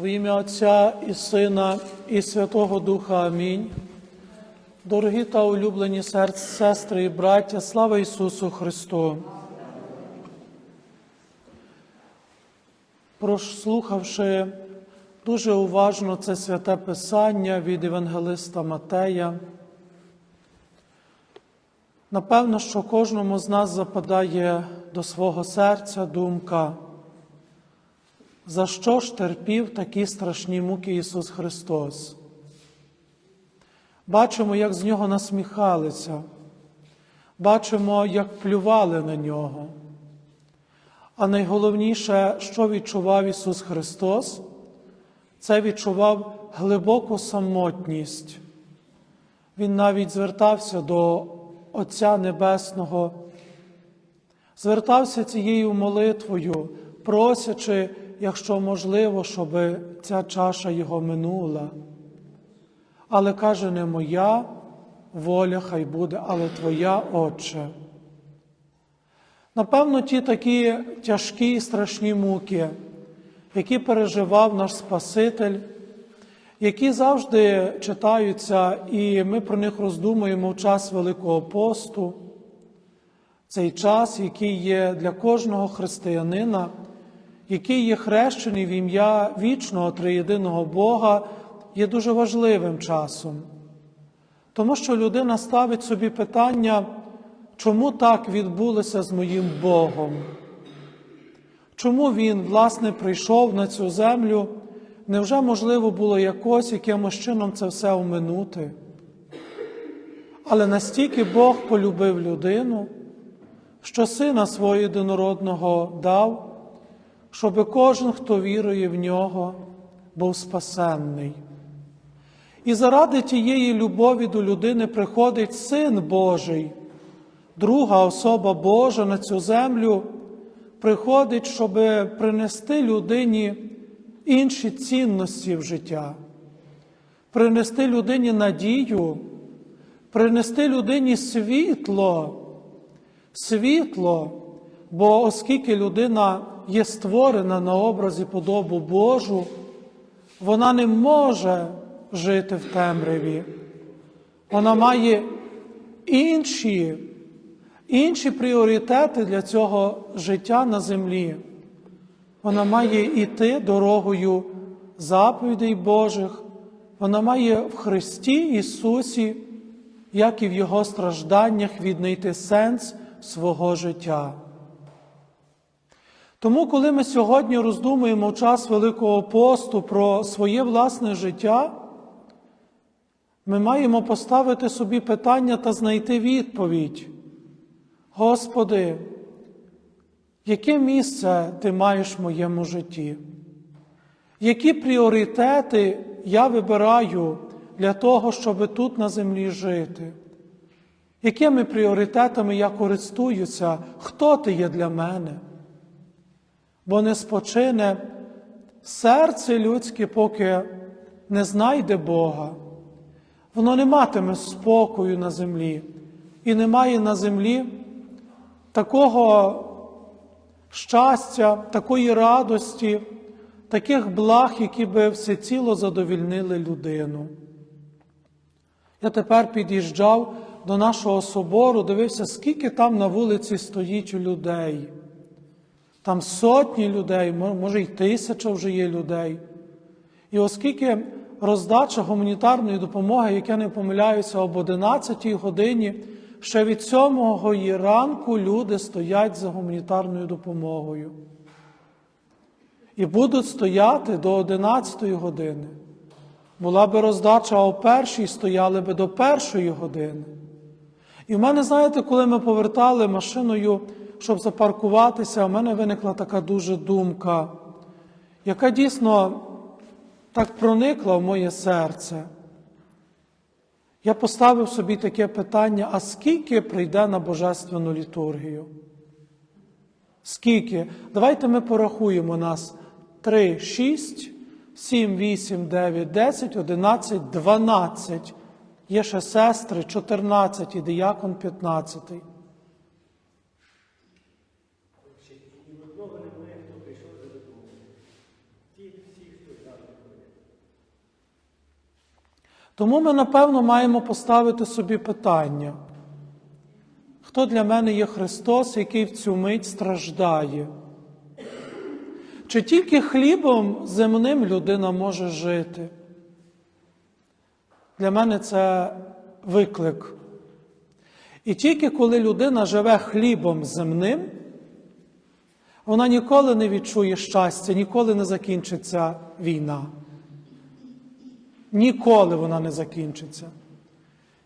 В ім'я Отця і Сина, і Святого Духа Амінь. Дорогі та улюблені серць, сестри і браття, слава Ісусу Христу! Прослухавши дуже уважно це святе Писання від Євангелиста Матея, напевно, що кожному з нас западає до свого серця думка, за що ж терпів такі страшні муки Ісус Христос. Бачимо, як з нього насміхалися, бачимо, як плювали на нього. А найголовніше, що відчував Ісус Христос, це відчував глибоку самотність. Він навіть звертався до Отця Небесного, звертався цією молитвою, просячи, якщо можливо, щоб ця чаша його минула. Але каже, не моя воля хай буде, але Твоя Отче. Напевно, ті такі тяжкі і страшні муки, які переживав наш Спаситель, які завжди читаються, і ми про них роздумуємо в час Великого посту, цей час, який є для кожного християнина, який є хрещений в ім'я вічного триєдиного Бога, є дуже важливим часом. Тому що людина ставить собі питання, чому так відбулося з моїм Богом? Чому він, власне, прийшов на цю землю? Невже можливо було якось якимось чином це все оминути? Але настільки Бог полюбив людину, що сина свого єдинородного дав, щоб кожен, хто вірує в нього, був спасенний. І заради тієї любові до людини приходить Син Божий, друга особа Божа на цю землю, приходить, щоб принести людині інші цінності в життя, принести людині надію, принести людині світло, світло, бо оскільки людина є створена на образі подобу Божу, вона не може жити в темряві. Вона має інші, інші пріоритети для цього життя на землі. Вона має йти дорогою заповідей Божих. Вона має в Христі Ісусі, як і в Його стражданнях, віднайти сенс свого життя. Тому, коли ми сьогодні роздумуємо в час Великого посту про своє власне життя, ми маємо поставити собі питання та знайти відповідь. Господи, яке місце Ти маєш в моєму житті? Які пріоритети я вибираю для того, щоб тут на землі жити? Якими пріоритетами я користуюся? Хто ти є для мене? Бо не спочине серце людське, поки не знайде Бога воно не матиме спокою на землі і не має на землі такого щастя, такої радості, таких благ, які би всеціло задовільнили людину. Я тепер під'їжджав до нашого собору, дивився, скільки там на вулиці стоїть людей. Там сотні людей, може й тисяча вже є людей. І оскільки роздача гуманітарної допомоги, як я не помиляюся, об 11 годині. Ще від 7 ранку люди стоять за гуманітарною допомогою. І будуть стояти до 11 години. Була би роздача о першій, стояли би до першої години. І в мене, знаєте, коли ми повертали машиною, щоб запаркуватися, в мене виникла така дуже думка, яка дійсно так проникла в моє серце. Я поставив собі таке питання: а скільки прийде на Божественну літургію? Скільки? Давайте ми порахуємо нас 3, 6, 7, 8, 9, 10, 11, 12. Є ще сестри 14 і диякон 15. Ще ні одного немає, хто прийшов за допомогою. Ті всі, хто там Тому ми, напевно, маємо поставити собі питання, хто для мене є Христос, який в цю мить страждає? Чи тільки хлібом земним людина може жити? Для мене це виклик. І тільки коли людина живе хлібом земним, вона ніколи не відчує щастя, ніколи не закінчиться війна. Ніколи вона не закінчиться.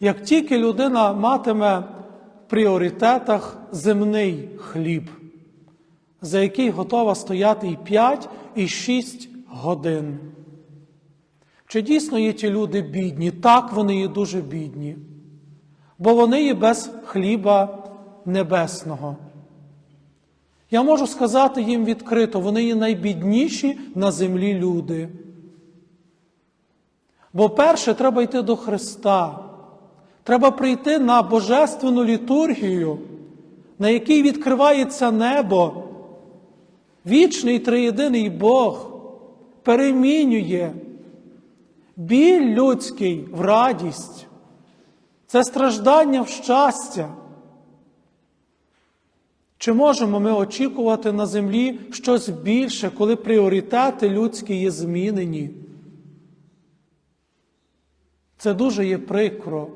Як тільки людина матиме в пріоритетах земний хліб, за який готова стояти і 5, і 6 годин. Чи дійсно є ті люди бідні? Так, вони є дуже бідні, бо вони є без хліба небесного. Я можу сказати їм відкрито, вони є найбідніші на землі люди. Бо перше треба йти до Христа. Треба прийти на божественну літургію, на якій відкривається небо. Вічний триєдиний Бог перемінює біль людський в радість. Це страждання в щастя. Чи можемо ми очікувати на землі щось більше, коли пріоритети людські є змінені? Це дуже є прикро.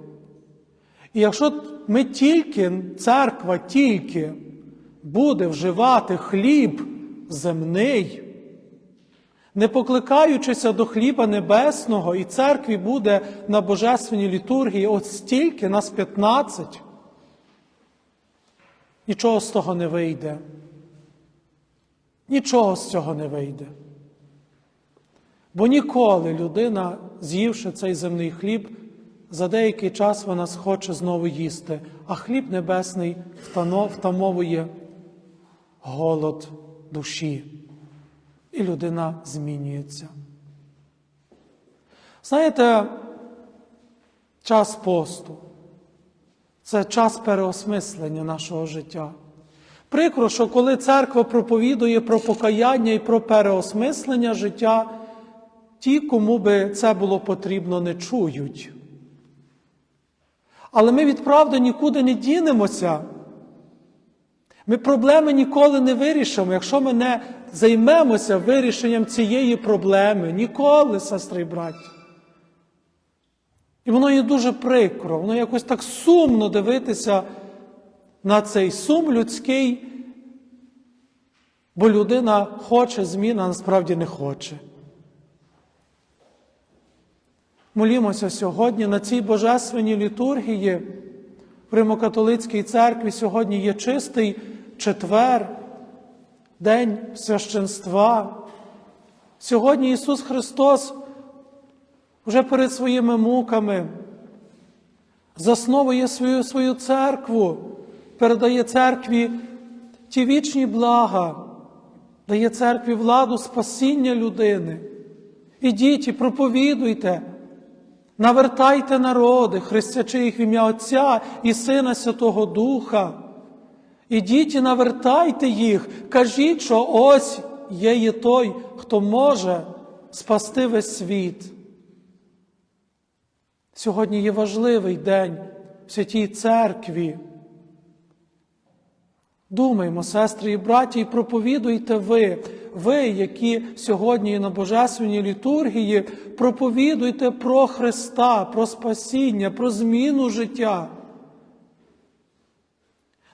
І якщо ми тільки, церква тільки буде вживати хліб земний, не покликаючися до хліба небесного, і церкві буде на божественній літургії от стільки, нас 15, нічого з того не вийде. Нічого з цього не вийде. Бо ніколи людина, з'ївши цей земний хліб, за деякий час вона схоче знову їсти, а хліб небесний втамовує голод душі. І людина змінюється. Знаєте, час посту це час переосмислення нашого життя. Прикро, що коли церква проповідує про покаяння і про переосмислення життя, ті, кому би це було потрібно, не чують. Але ми від правди нікуди не дінемося. Ми проблеми ніколи не вирішимо, якщо ми не займемося вирішенням цієї проблеми. Ніколи, сестри і браті. І воно є дуже прикро, воно якось так сумно дивитися на цей сум людський, бо людина хоче змін, а насправді не хоче. Молімося сьогодні на цій божественній літургії в Римокатолицькій церкві сьогодні є чистий четвер, День священства. Сьогодні Ісус Христос вже перед своїми муками засновує свою свою церкву, передає церкві ті вічні блага, дає церкві владу спасіння людини. Ідіть і проповідуйте. Навертайте народи, хрестячи їх в ім'я Отця і Сина Святого Духа. Ідіть і навертайте їх, кажіть, що ось є є той, хто може спасти весь світ. Сьогодні є важливий день в святій церкві. Думаймо, сестри і браті, і проповідуйте ви, ви, які сьогодні на Божественній літургії, проповідуйте про Христа, про спасіння, про зміну життя.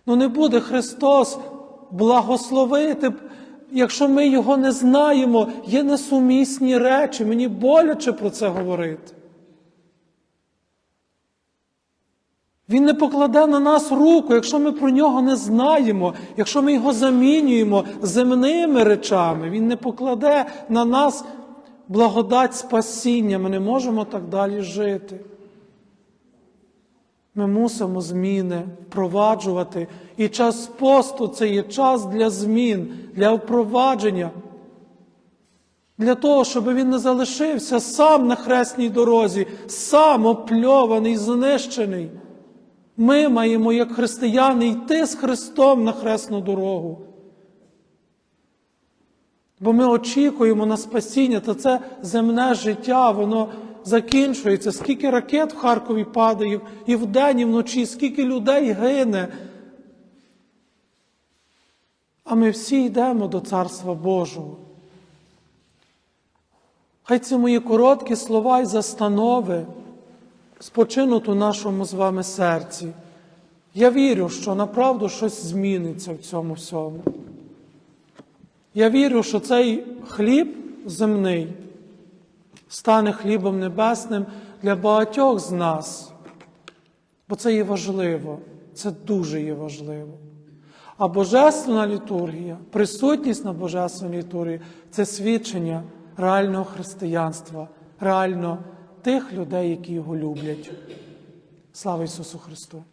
Ну не буде Христос благословити, якщо ми Його не знаємо, є несумісні речі, мені боляче про це говорити. Він не покладе на нас руку, якщо ми про нього не знаємо, якщо ми його замінюємо земними речами, Він не покладе на нас благодать спасіння. Ми не можемо так далі жити. Ми мусимо зміни впроваджувати. І час посту це є час для змін, для впровадження, для того, щоб він не залишився сам на хресній дорозі, сам опльований, знищений. Ми маємо, як християни, йти з Христом на хресну дорогу. Бо ми очікуємо на спасіння, то це земне життя, воно закінчується, скільки ракет в Харкові падає і вдень, і вночі, скільки людей гине. А ми всі йдемо до Царства Божого. Хай ці мої короткі слова і застанови спочинуть у нашому з вами серці. Я вірю, що направду щось зміниться в цьому всьому. Я вірю, що цей хліб земний стане хлібом небесним для багатьох з нас, бо це є важливо, це дуже є важливо. А Божественна літургія, присутність на Божественній літургії це свідчення реального християнства, реально тих людей, які його люблять. Слава Ісусу Христу!